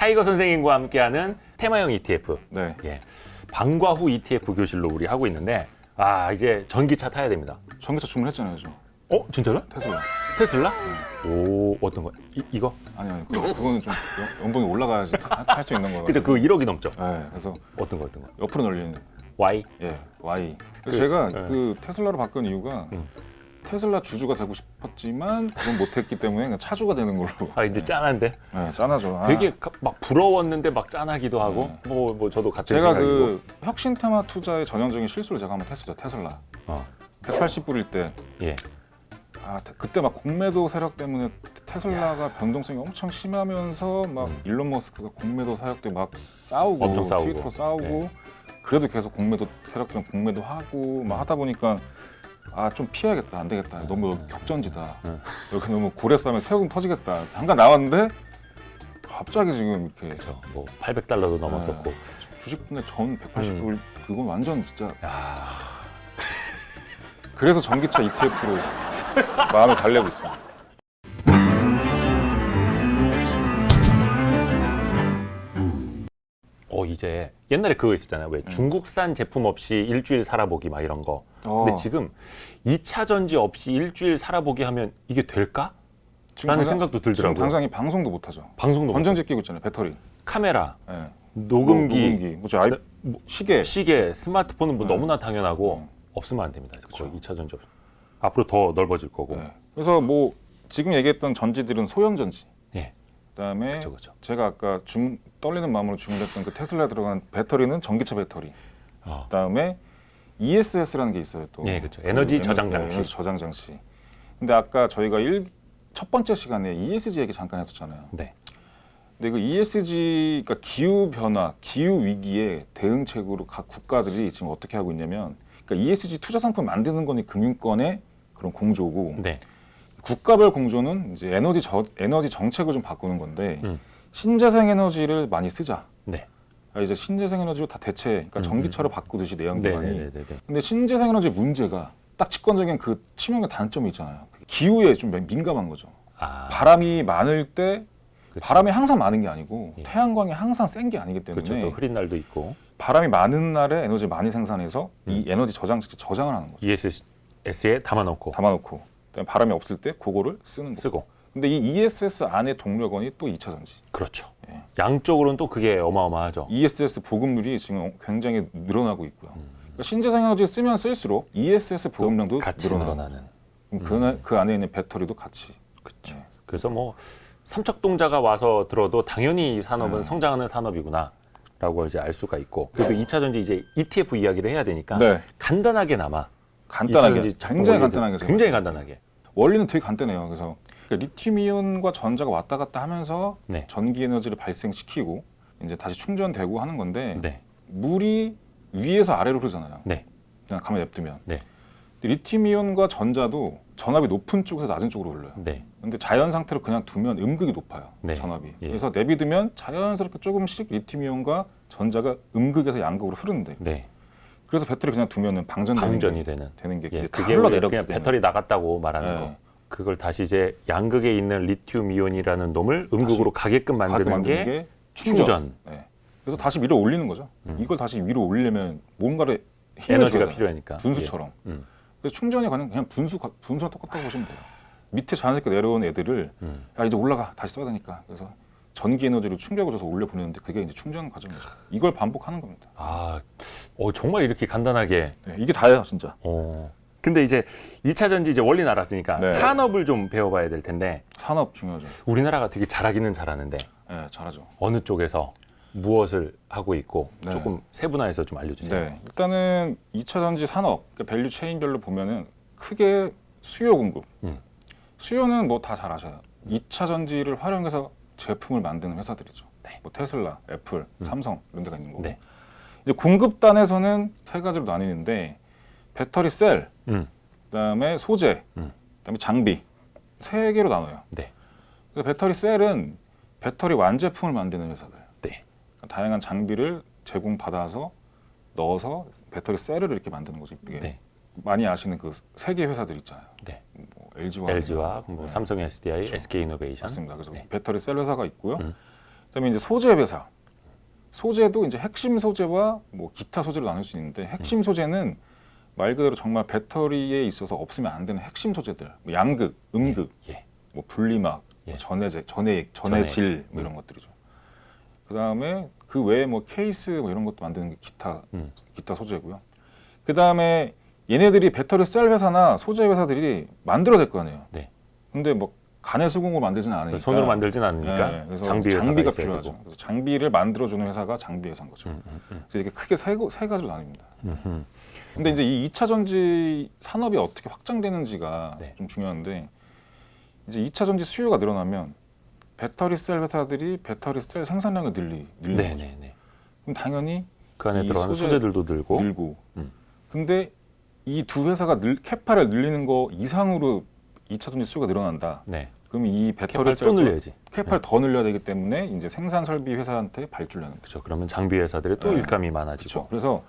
타이거 선생님과 함께하는 테마형 ETF. 네. 예. 방과 후 ETF 교실로 우리 하고 있는데 아 이제 전기차 타야 됩니다. 전기차 주문했잖아요, 저. 어 진짜로? 테슬라. 테슬라? 오 어떤 거? 이, 이거? 아니 아니, 그, 그거는 좀 연- 연봉이 올라가야지 할 수 있는 거가. 그죠? 그거 1억이 넘죠. 네. 그래서 어떤 거 어떤 거? 옆으로 늘리는. Y? 예, Y. 그, 제가 네. 그 테슬라로 바꾼 이유가 음. 테슬라 주주가 되고 싶었지만 그건 못했기 때문에 그냥 차주가 되는 걸로. 아 이제 짠한데? 네, 짠하죠. 아, 되게 가- 막 부러웠는데 막 짠하기도 하고 뭐 뭐 저도 같은 제가 생각이고. 그 혁신 테마 투자의 전형적인 실수를 제가 한번 했었죠. 테슬라. 어. 180불일 때 예. 아, 테- 그때 막 공매도 세력 때문에 테슬라가 변동성이 엄청 심하면서 막 음. 일론 머스크가 공매도 세력 때문에 막 싸우고, 엄청 싸우고. 트위터로 싸우고 네. 그래도 계속 공매도 세력들은 공매도 하고 막 하다 보니까 아 좀 피해야겠다 안 되겠다 너무 격전지다 음. 여기 너무 고래 싸면 세금 터지겠다 잠깐 나왔는데 갑자기 지금 이렇게 그렇죠. 뭐 800달러도 넘었었고. 주식 분의 전 180불 그건 완전 진짜 야. 그래서 전기차 ETF로 마음을 달래고 있습니다. 이제 옛날에 그거 있었잖아요. 왜 중국산 제품 없이 일주일 살아보기 막 이런 거. 근데 어, 지금 2차 전지 없이 일주일 살아보기 하면 이게 될까? 라는 당장- 생각도 지금 들더라고요. 당장 이 방송도 못 하죠. 방송도 건전지 끼고 있잖아요. 배터리. 카메라, 예. 녹음기, 뭐, 녹음기, 뭐, 저 아이, 뭐, 시계. 시계, 스마트폰은 뭐 네. 너무나 당연하고 음. 없으면 안 됩니다. 거의. 2차 전지 없. 앞으로 더 넓어질 거고. 예. 그래서 뭐 지금 얘기했던 전지들은 소형 전지. 예. 그다음에 그렇죠, 그렇죠. 제가 아까 중, 떨리는 마음으로 주문했던 그 테슬라 들어간 배터리는 전기차 배터리. 어. 그다음에 ESS라는 게 있어요. 또. 예, 그렇죠. 에너지 에너- 저장 네, 장치. 에너지 저장 장치. 근데 아까 저희가 일, 첫 번째 시간에 ESG 얘기 잠깐 했었잖아요. 네. 근데 그 ESG, 그러니까 기후 변화, 기후 위기에 대응책으로 각 국가들이 지금 어떻게 하고 있냐면, 그러니까 ESG 투자 상품 만드는 거는 금융권의 그런 공조고, 네. 국가별 공조는 이제 에너지 저, 에너지 정책을 좀 바꾸는 건데, 음. 신재생 에너지를 많이 쓰자. 네. 아, 이제 신재생 에너지로 다 대체, 그러니까 음, 전기차로 바꾸듯이 내연기관이. 네, 네, 네, 네. 근데 신재생 에너지 문제가 딱 직관적인 그 치명의 단점이 있잖아요. 기후에 좀 민감한 거죠. 아. 바람이 많을 때 그렇죠. 바람이 항상 많은 게 아니고 예. 태양광이 항상 센 게 아니기 때문에 그렇죠. 또 흐린 날도 있고. 바람이 많은 날에 에너지 많이 생산해서 이 음. 에너지 저장 저장을 하는 거죠. ESS에 담아놓고 담아놓고 그다음에 바람이 없을 때 그거를 쓰는 거. 쓰고. 근데 이 ESS 안에 동력원이 또 2차 전지. 그렇죠. 예. 양쪽으로는 또 그게 어마어마하죠. ESS 보급률이 지금 굉장히 늘어나고 있고요. 음. 그러니까 신재생 에너지 쓰면 쓸수록 ESS 보급량도 같이. 늘어나는. 그럼 그, 안- 그 안에 있는 배터리도 같이. 그렇죠. 예. 그래서 뭐 삼척동자가 와서 들어도 당연히 이 산업은 음. 성장하는 산업이구나라고 이제 알 수가 있고 그래도 2차 전지 이제 ETF 이야기를 해야 되니까 네. 간단하게 나마 간단하게 2차 전지 작동 굉장히 간단하게 굉장히 간단하게 원리는 되게 간단해요. 그래서 그러니까 리튬이온과 전자가 왔다 갔다 하면서 네. 전기 에너지를 발생시키고 이제 다시 충전되고 하는 건데 네. 물이 위에서 아래로 흐르잖아요. 네. 그냥 가만히 냅두면. 네. 리튬이온과 전자도 전압이 높은 쪽에서 낮은 쪽으로 흘러요. 네. 근데 자연 상태로 그냥 두면 음극이 높아요. 네. 전압이. 예. 그래서 내비두면 자연스럽게 조금씩 리튬이온과 전자가 음극에서 양극으로 흐르는데 네. 그래서 배터리 그냥 두면은 방전되는 방전이 게, 되는 되는 게 예, 그게 흘러내렸기 그냥 때문에. 배터리 나갔다고 말하는 네. 거 그걸 다시 이제 양극에 있는 리튬 이온이라는 놈을 음극으로 가게끔 만드는 만드는 게 게 충전, 충전. 네. 그래서 다시 위로 올리는 거죠. 음. 이걸 다시 위로 올리려면 뭔가를 에너지가 필요하니까 분수처럼. 예. 음. 그래서 충전이 그냥 그냥 분수 분수랑 똑같다고 보시면 돼요. 밑에 자연스럽게 내려온 애들을 음. 야 이제 올라가 다시 써야 되니까 그래서 전기 에너지로 충격을 줘서 올려 보내는데 그게 이제 충전 과정이에요. 이걸 반복하는 겁니다. 아, 어, 정말 이렇게 간단하게 네, 이게 다예요, 진짜. 어. 근데 이제 2차 전지 이제 원리 알았으니까 네. 산업을 좀 배워봐야 될 텐데 산업 중요하죠. 우리나라가 되게 잘하기는 잘하는데 네, 잘하죠. 어느 쪽에서 무엇을 하고 있고 네. 조금 세분화해서 좀 알려주세요. 네, 일단은 2차 전지 산업, 그러니까 밸류 체인별로 보면은 크게 수요 공급. 음. 수요는 뭐 다 잘 아셔요. 2차 전지를 활용해서 제품을 만드는 회사들이죠. 네. 뭐 테슬라, 애플, 음. 삼성 이런 데가 있는 거고. 네. 이제 공급단에서는 세 가지로 나뉘는데 배터리 셀, 음. 그다음에 소재, 음. 그다음에 장비 세 개로 나눠요. 네. 그래서 배터리 셀은 배터리 완제품을 만드는 회사들. 네. 그러니까 다양한 장비를 제공받아서 넣어서 배터리 셀을 이렇게 만드는 거죠. 이게 네. 많이 아시는 그 세계 회사들 있잖아요. 네. 뭐 LG와 LG와 뭐 네. 삼성 SDI, 그렇죠. SK 이노베이션. 맞습니다. 그래서 네. 배터리 셀 회사가 있고요. 음. 그다음에 이제 소재 회사. 소재도 이제 핵심 소재와 뭐 기타 소재로 나눌 수 있는데 핵심 소재는 말 그대로 정말 배터리에 있어서 없으면 안 되는 핵심 소재들. 뭐 양극, 음극, 예. 뭐 분리막, 예. 뭐 전해제, 전해, 전해질 뭐 이런 것들이죠. 그다음에 그 외에 뭐 케이스 뭐 이런 것도 만드는 게 기타 음. 기타 소재고요. 그다음에 얘네들이 배터리 셀 회사나 소재 회사들이 만들어낼 거 아니에요. 네. 근데 뭐 간의 수공으로 만들지는 않으니까 손으로 만들진 않으니까 네, 그래서 장비 장비가 필요하죠. 되고. 그래서 장비를 만들어주는 회사가 장비 회사인 거죠. 음, 음, 음. 그래서 이렇게 크게 세, 고- 세 가지로 나뉩니다. 음흠. 근데 이제 이 2차 전지 산업이 어떻게 확장되는지가 네. 좀 중요한데 이제 2차 전지 수요가 늘어나면 배터리 셀 회사들이 배터리 셀 생산량을 늘리 늘리는 네, 거죠. 네, 네. 그럼 당연히 그 안에 이 들어가는 소재- 소재들도 늘고 늘고. 음. 근데 이 두 회사가 늘 캐파를 늘리는 거 이상으로 2차 전지 수요가 늘어난다. 네. 그러면 이 배터리 캐파를 셀또 늘려야지. 캐파를 더 늘려야 되기 때문에 이제 생산 설비 회사한테 발주를 하는 거죠. 그렇죠. 그러면 장비 회사들이 또 네. 일감이 그렇죠. 많아지고. 그래서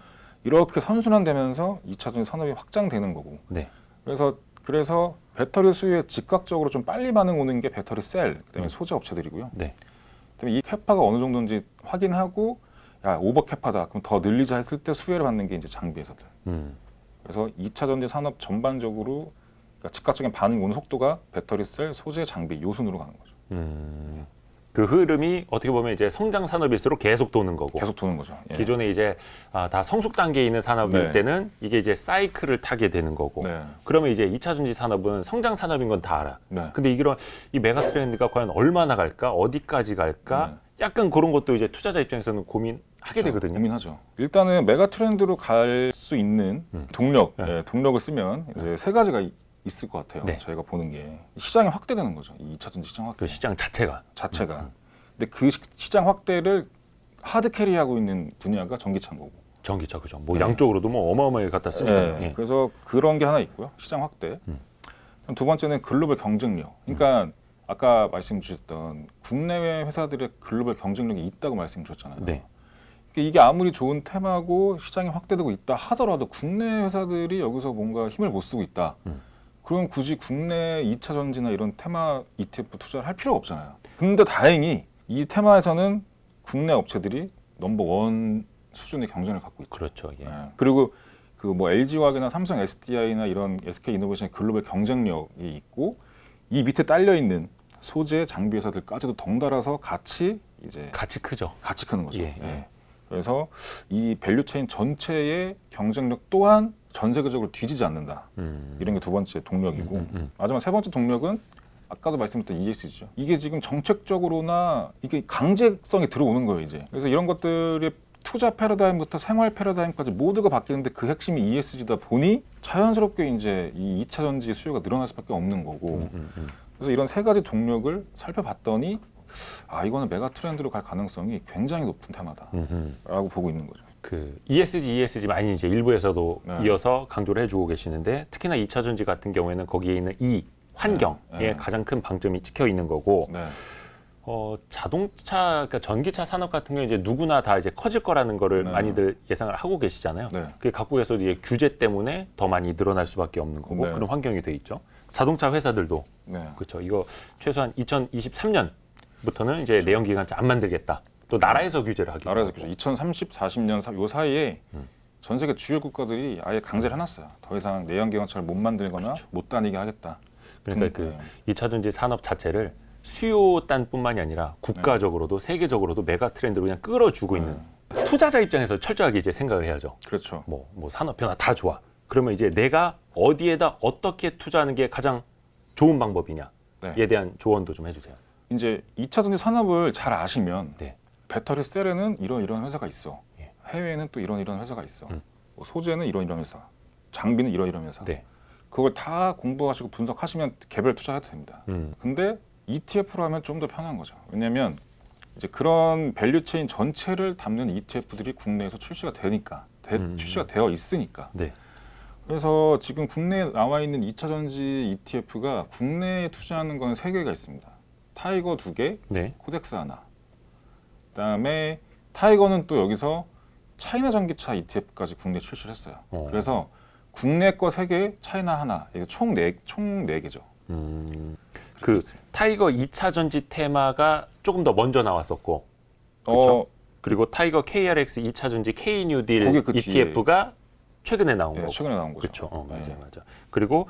이렇게 선순환되면서 2차 전지 산업이 확장되는 거고. 네. 그래서 그래서 배터리 수요에 즉각적으로 좀 빨리 반응 오는 게 배터리 셀, 그다음에 음. 소재 업체들이고요. 네. 그다음에 이 캐파가 어느 정도인지 확인하고 야 오버 캐파다, 그럼 더 늘리자 했을 때 수혜를 받는 게 이제 장비 회사들. 음. 그래서 2차 전지 산업 전반적으로 그러니까 즉각적인 반응이 오는 속도가 배터리 셀, 소재, 장비 요 순으로 가는 거죠. 음. 그 흐름이 어떻게 보면 이제 성장 산업일수록 계속 도는 거고. 계속 도는 거죠. 예. 기존에 이제 아, 다 성숙 단계에 있는 산업일 네. 때는 이게 이제 사이클을 타게 되는 거고. 네, 그러면 이제 2차 전지 산업은 성장 산업인 건 다 알아. 네. 근데 이런 이 메가 트렌드가 과연 얼마나 갈까? 어디까지 갈까? 네. 약간 그런 것도 이제 투자자 입장에서는 고민하게 그렇죠. 되거든요. 고민하죠. 일단은 메가 트렌드로 갈 수 있는 음. 동력, 네. 예, 동력을 쓰면 이제 세 가지가 이- 있을 것 같아요. 네. 저희가 보는 게 시장이 확대되는 거죠. 이 2차 전지 시장 확대 그 시장 자체가. 자체가. 음. 근데 그 시- 시장 확대를 하드 캐리하고 있는 분야가 전기차인 거고. 전기차 그죠. 뭐 네. 양쪽으로도 뭐 어마어마하게 갖다 쓰니까. 예, 예. 그래서 그런 게 하나 있고요. 시장 확대. 음. 그럼 두 번째는 글로벌 경쟁력. 그러니까 아까 말씀 주셨던 국내외 회사들의 글로벌 경쟁력이 있다고 말씀 주셨잖아요. 네. 그러니까 이게 아무리 좋은 테마고 시장이 확대되고 있다 하더라도 국내 회사들이 여기서 뭔가 힘을 못 쓰고 있다. 음. 그럼 굳이 국내 2차 전지나 이런 테마 ETF 투자를 할 필요가 없잖아요. 근데 다행히 이 테마에서는 국내 업체들이 넘버 원 수준의 경쟁을 갖고 있죠. 그렇죠. 예. 예. 그리고 그 뭐 LG화학이나 삼성 SDI나 이런 SK 이노베이션의 글로벌 경쟁력이 있고 이 밑에 딸려 있는 소재 장비 회사들까지도 덩달아서 같이 이제 같이 크죠. 같이 크는 거죠. 예, 예. 예. 그래서 이 밸류 체인 전체의 경쟁력 또한 전 세계적으로 뒤지지 않는다. 음. 이런 게 두 번째 동력이고 음, 음. 마지막 세 번째 동력은 아까도 말씀드렸던 ESG죠. 이게 지금 정책적으로나 이게 강제성이 들어오는 거예요 이제. 그래서 이런 것들의 투자 패러다임부터 생활 패러다임까지 모두가 바뀌는데 그 핵심이 ESG다 보니 자연스럽게 이제 이 2차 전지 수요가 늘어날 수밖에 없는 거고. 음, 음, 음. 그래서 이런 세 가지 동력을 살펴봤더니 아 이거는 메가 트렌드로 갈 가능성이 굉장히 높은 테마다라고. 보고 있는 거죠. 그 ESG, ESG 많이 이제 일부에서도 네. 이어서 강조를 해주고 계시는데 특히나 2차 전지 같은 경우에는 거기에 있는 이 환경에 네, 네. 가장 큰 방점이 찍혀 있는 거고 네, 어, 자동차, 그러니까 전기차 산업 같은 경우 이제 누구나 다 이제 커질 거라는 거를 네. 많이들 예상을 하고 계시잖아요. 네, 그 각국에서도 이제 규제 때문에 더 많이 늘어날 수밖에 없는 거고 네. 그런 환경이 돼 있죠. 자동차 회사들도 네. 그렇죠. 이거 최소한 2023년 부터는 이제 내연 기관차 안 만들겠다. 또 나라에서 규제를 하기도 나라에서. 그죠. 2030, 40년 사, 요 사이에 음. 전 세계 주요 국가들이 아예 강제를 해놨어요. 더 이상 내연기관차를 못 만들거나 그렇죠. 못 다니게 하겠다. 그러니까 등- 그 2차 전지 산업 자체를 수요단뿐만이 아니라 국가적으로도 세계적으로도 메가 트렌드로 그냥 끌어주고 있는 네. 투자자 입장에서 철저하게 이제 생각을 해야죠. 그렇죠. 뭐, 뭐 산업 변화 다 좋아. 그러면 이제 내가 어디에다 어떻게 투자하는 게 가장 좋은 방법이냐에 네. 대한 조언도 좀 해주세요. 이제 2차 전지 산업을 잘 아시면 네. 배터리 셀에는 이런 이런 회사가 있어. 예. 해외에는 또 이런 이런 회사가 있어. 음. 뭐 소재는 이런 이런 회사. 장비는 이런 이런 회사. 네. 그걸 다 공부하시고 분석하시면 개별 투자해도 됩니다. 음, 근데 ETF로 하면 좀 더 편한 거죠. 왜냐하면 이제 그런 밸류 체인 전체를 담는 ETF들이 국내에서 출시가 되니까 대- 음. 출시가 되어 있으니까. 네. 그래서 지금 국내에 나와 있는 2차 전지 ETF가 국내에 투자하는 건 세 개가 있습니다. 타이거 두 개, 네. 코덱스 하나. 그다음에 타이거는 또 여기서 차이나 전기차 ETF까지 국내 출시를 했어요. 어. 그래서 국내 거 세 개, 차이나 하나. 이게 총네총네 개죠. 음, 그 타이거 2차 전지 테마가 조금 더 먼저 나왔었고 그렇죠. 어, 그리고 타이거 KRX 2차 전지 K 뉴딜 그. ETF가 최근에 나온 예, 거고. 최근에 나온 거죠. 그렇죠. 어, 맞아요, 네. 맞아. 그리고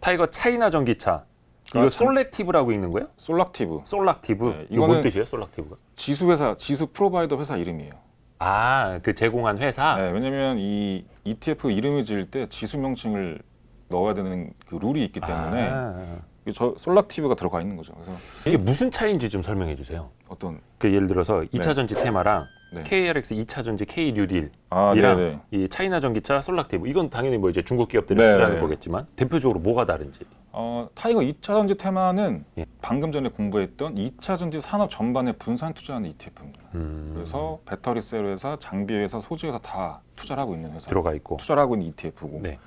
타이거 차이나 전기차. 이거 아, 참- 솔렉티브라고 있는 거예요? 솔락티브 솔락티브. 네, 이거 뭔 이거는- 뜻이에요? 솔락티브가? 지수 회사, 지수 프로바이더 회사 이름이에요. 아, 그 제공한 회사. 네, 왜냐면 이 ETF 이름을 지을 때 지수 명칭을 넣어야 되는 그 룰이 있기 때문에 아, 이게 저 솔락티브가 들어가 있는 거죠. 그래서 이게 무슨 차이인지 좀 설명해 주세요. 어떤 그 예를 들어서 2차 네. 전지 테마랑 네. KRX 2차 전지 K 뉴딜 아, 이랑 네네. 이 차이나 전기차 솔락티브 이건 당연히 뭐 이제 중국 기업들이 네. 투자하는 거겠지만 대표적으로 뭐가 다른지. 어, 타이거 2차 전지 테마는 예. 방금 전에 공부했던 2차 전지 산업 전반에 분산 투자하는 ETF입니다. 음, 그래서 배터리 셀 회사, 장비 회사, 소재 회사 다 투자를 하고 있는 회사. 들어가 있고. 투자를 하고 있는 ETF고. 네.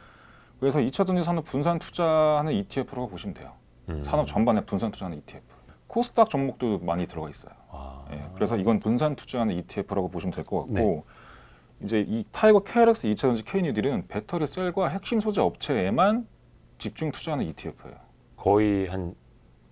그래서 2차 전지 산업 분산 투자하는 ETF라고 보시면 돼요. 음. 산업 전반에 분산 투자하는 ETF. 코스닥 종목도 많이 들어가 있어요. 아, 예, 그래서 이건 분산 투자하는 ETF라고 보시면 될 것 같고 네. 이제 이 타이거 KRX 2차 전지 K뉴딜은 배터리 셀과 핵심 소재 업체에만 집중 투자하는 ETF예요. 거의 한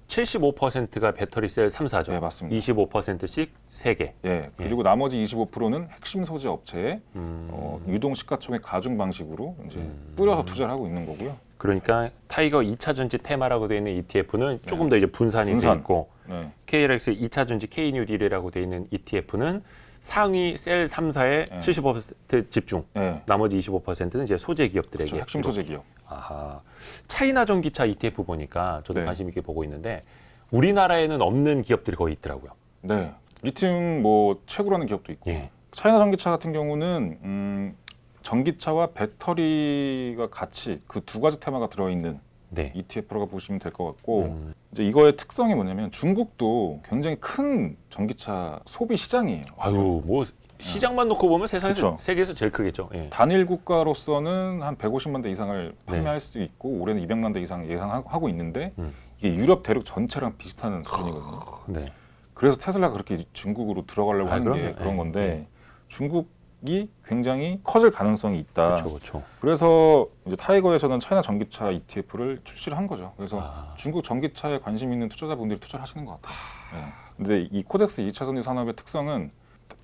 75%가 배터리 셀 3사죠. 네, 맞습니다. 25%씩 3개. 예, 그리고 나머지 25%는 핵심 소재 업체에 음, 어, 유동 시가총액 가중 방식으로 이제 음. 뿌려서 투자를 하고 있는 거고요. 그러니까 타이거 2차 전지 테마라고 되어 있는 ETF는 조금 더 이제 분산이 돼 네. 분산. 있고 네, KRX 2차 전지 K 뉴딜이라고 되어 있는 ETF는 상위 셀 3사에 네. 75% 집중. 네. 나머지 25%는 이제 소재 기업들에게 그렇죠. 핵심 소재 기업. 아하. 차이나 전기차 ETF 보니까 저도 네. 관심 있게 보고 있는데 우리나라에는 없는 기업들이 거의 있더라고요. 네, 리튬 뭐 최고라는 기업도 있고 예. 차이나 전기차 같은 경우는 음, 전기차와 배터리가 같이 그 두 가지 테마가 들어있는 네. ETF라고 보시면 될 것 같고 음, 이제 이거의 특성이 뭐냐면 중국도 굉장히 큰 전기차 소비 시장이에요. 아유 뭐 시장만 놓고 보면 세상에서 그쵸. 세계에서 제일 크겠죠. 예. 단일 국가로서는 한 150만 대 이상을 네. 판매할 수 있고 올해는 200만 대 이상 예상하고 있는데 음. 이게 유럽 대륙 전체랑 비슷한 수준이거든요. 네. 그래서 테슬라가 그렇게 중국으로 들어가려고 아, 하는 게 그럼요. 그런 예, 건데 예. 중국 이 굉장히 커질 가능성이 있다. 그렇죠, 그렇죠. 그래서 이제 타이거에서는 차이나 전기차 ETF를 출시를 한 거죠. 그래서 아. 중국 전기차에 관심 있는 투자자분들이 투자를 하시는 것 같아요. 네. 근데 이 코덱스 2차 전지 산업의 특성은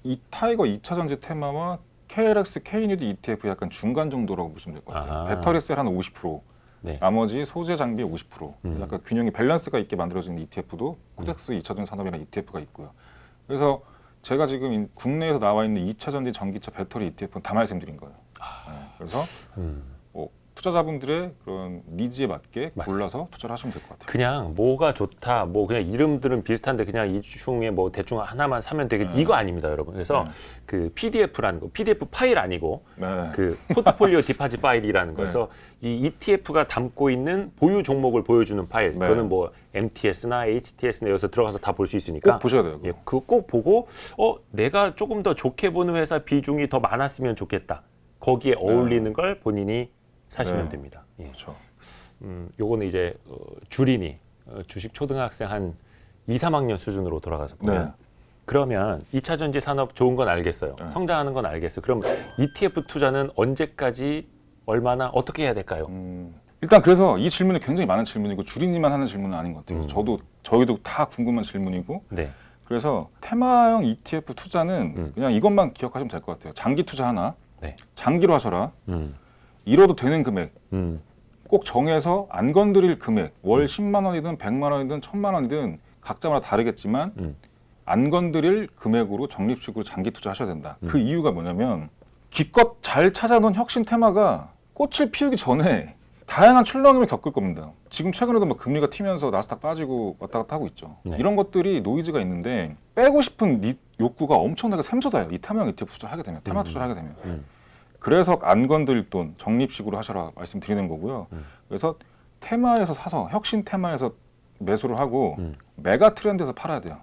이 타이거 2차 전지 테마와 KRX K뉴드 ETF 약간 중간 정도라고 보시면 될 것 같아요. 아하. 배터리 셀 한 50%, 네. 나머지 소재 장비 50%. 음. 약간 균형이 밸런스가 있게 만들어진 ETF도 코덱스 2차 전지 산업이라는 ETF가 있고요. 그래서 제가 지금 인- 국내에서 나와 있는 2차 전지 전기차 배터리 ETF는 다 말씀드린 거예요. 네. 그래서 음. 뭐 투자자분들의 그런 니즈에 맞게 맞아요. 골라서 투자를 하시면 될 것 같아요. 그냥 뭐가 좋다, 뭐 그냥 이름들은 비슷한데 그냥 이 중에 뭐 대충 하나만 사면 되겠 네. 이거 아닙니다, 여러분. 그래서 네. 그 PDF라는 거, PDF 파일 아니고 네. 그 포트폴리오 디파짓 파일이라는 네. 거에서 이 ETF가 담고 있는 보유 종목을 보여주는 파일, 네. 그거는 뭐 MTS나 HTS나 여기서 들어가서 다 볼 수 있으니까 꼭 보셔야 돼요. 예, 그거 꼭 보고 어 내가 조금 더 좋게 보는 회사 비중이 더 많았으면 좋겠다. 거기에 어울리는 걸 본인이 사시면 네. 됩니다. 예. 그렇죠. 음, 요거는 이제 어, 줄이니 어, 주식 초등학생 한 2, 3학년 수준으로 돌아가서 보면 네. 그러면 2차 전지 산업 좋은 건 알겠어요. 네. 성장하는 건 알겠어요. 그럼 ETF 투자는 언제까지 얼마나 어떻게 해야 될까요? 음, 일단 그래서 이 질문이 굉장히 많은 질문이고 주리님만 하는 질문은 아닌 것 같아요. 음. 저도 저희도 다 궁금한 질문이고 네. 그래서 테마형 ETF 투자는 음. 그냥 이것만 기억하시면 될 것 같아요. 장기 투자 하나, 네. 장기로 하셔라. 음. 잃어도 되는 금액 음. 꼭 정해서 안 건드릴 금액 월 10만 원이든 100만 원이든 1000만 원이든 각자마다 다르겠지만 음. 안 건드릴 금액으로 적립식으로 장기 투자하셔야 된다. 음. 그 이유가 뭐냐면 기껏 잘 찾아놓은 혁신 테마가 꽃을 피우기 전에 다양한 출렁임을 겪을 겁니다. 지금 최근에도 뭐 금리가 튀면서 나스닥 빠지고 왔다 갔다 하고 있죠. 네. 이런 것들이 노이즈가 있는데 빼고 싶은 니- 욕구가 엄청나게 샘솟아요. 이 테마형 ETF 투자를 하게 되면, 테마 음. 투자를 하게 되면. 음. 그래서 안 건드릴 돈 적립식으로 하셔라 말씀드리는 거고요. 음. 그래서 테마에서 사서 혁신 테마에서 매수를 하고 음. 메가 트렌드에서 팔아야 돼요.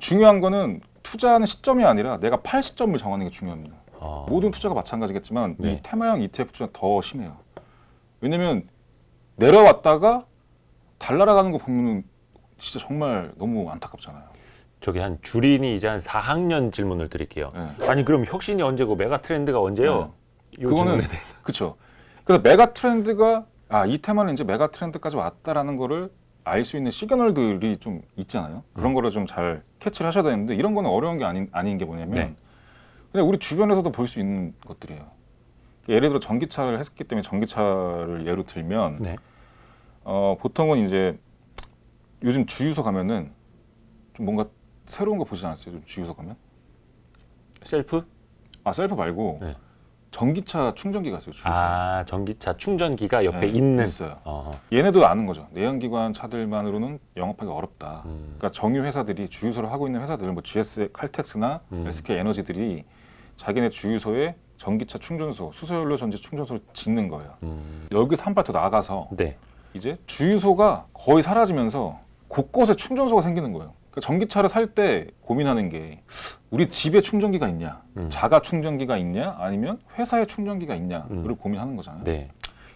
중요한 거는 투자하는 시점이 아니라 내가 팔 시점을 정하는 게 중요합니다. 아. 모든 투자가 마찬가지겠지만 네. 이 테마형 ETF 투자는 더 심해요. 왜냐면 내려왔다가 달 날아가는 거 보면 진짜 정말 너무 안타깝잖아요. 저기 한 줄인이 이제 한 4학년 질문을 드릴게요. 네. 아니 그럼 혁신이 언제고 메가 트렌드가 언제요? 이 그거는 질문에 대해서. 그렇죠. 그래서 메가 트렌드가 아 이 테마는 이제 메가 트렌드까지 왔다라는 거를 알 수 있는 시그널들이 좀 있잖아요. 그런 음. 거를 좀 잘 캐치를 하셔야 되는데 이런 거는 어려운 게 아닌 아닌 게 뭐냐면 네. 그냥 우리 주변에서도 볼 수 있는 것들이에요. 예를 들어 전기차를 했기 때문에 전기차를 예로 들면 네. 어, 보통은 이제 요즘 주유소 가면은 좀 뭔가 새로운 거 보지 않았어요? 좀 주유소 가면? 셀프? 아 셀프 말고 네. 전기차 충전기가 있어요. 주유소. 아 전기차 충전기가 옆에 네, 있는. 있어요. 어. 얘네도 아는 거죠. 내연기관 차들만으로는 영업하기 어렵다. 음. 그러니까 정유 회사들이 주유소를 하고 있는 회사들, 뭐 GS, 칼텍스나 음. SK 에너지들이 자기네 주유소에 전기차 충전소, 수소연료 전지 충전소를 짓는 거예요. 음. 여기서 한 발 더 나가서 네. 이제 주유소가 거의 사라지면서 곳곳에 충전소가 생기는 거예요. 그러니까 전기차를 살 때 고민하는 게 우리 집에 충전기가 있냐, 음. 자가 충전기가 있냐, 아니면 회사에 충전기가 있냐를 음. 고민하는 거잖아요. 네.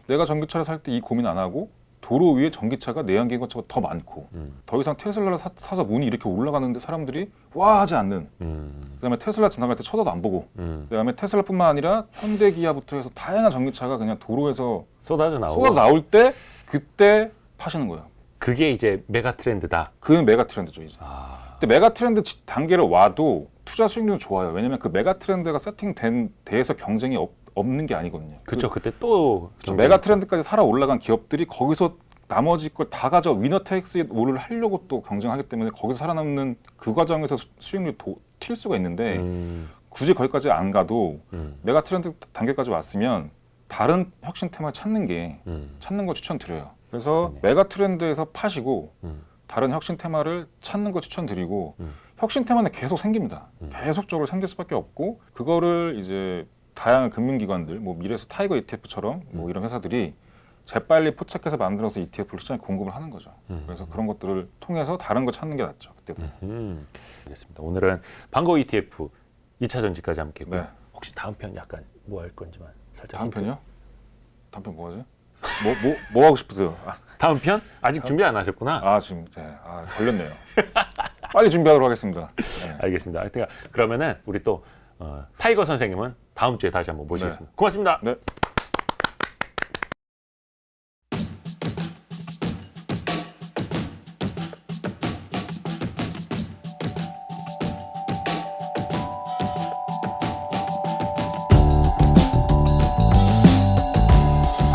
내가 전기차를 살 때 이 고민 안 하고 도로 위에 전기차가 내연기관차가 더 많고 음. 더 이상 테슬라를 사, 서 문이 이렇게 올라가는데 사람들이 와 하지 않는 음. 그다음에 테슬라 지나갈 때 쳐다도 안 보고 음. 그다음에 테슬라뿐만 아니라 현대 기아부터 해서 다양한 전기차가 그냥 도로에서 쏟아져 나오고. 쏟아 나올 때 그때 파시는 거예요. 그게 이제 메가 트렌드다. 그는 메가 트렌드죠 이제. 아. 근데 메가 트렌드 지- 단계를 와도 투자 수익률은 좋아요. 왜냐면 그 메가 트렌드가 세팅된 데에서 경쟁이 없, 없는 게 아니거든요. 그렇죠. 그 때 또그 메가 트렌드까지 살아 올라간 기업들이 거기서 나머지 걸 다 가져 위너 테이크스에 오를 하려고 또 경쟁하기 때문에 거기서 살아남는 그 과정에서 수- 수익률이 도, 튈 수가 있는데 음. 굳이 거기까지 안 가도 음. 메가 트렌드 단계까지 왔으면 다른 혁신 테마를 찾는 게 음. 찾는 거 추천드려요. 그래서 네. 메가 트렌드에서 파시고 음. 다른 혁신 테마를 찾는 거 추천드리고 음. 혁신 테마는 계속 생깁니다. 음. 계속적으로 생길 수밖에 없고 그거를 이제 다양한 금융기관들, 뭐 미래에서 타이거 ETF처럼 음. 뭐 이런 회사들이 재빨리 포착해서 만들어서 ETF를 시장에 공급을 하는 거죠. 음. 그래서 그런 것들을 통해서 다른 거 찾는 게 낫죠. 그때도. 음. 알겠습니다. 오늘은 방고 ETF 2차 전지까지 함께 했고요. 네. 혹시 다음 편 약간 뭐 할 건지만 살짝 다음 힌트. 편이요? 다음 편 뭐 하지? 뭐 뭐 뭐 하고 싶으세요? 아, 다음 편? 아직 준비 안 하셨구나. 아 지금 네, 아, 걸렸네요. 빨리 준비하도록 하겠습니다. 네. 알겠습니다. 하여튼 그러면은 우리 또 어, 타이거 선생님은 다음 주에 다시 한번 모시겠습니다. 고맙습니다. 네.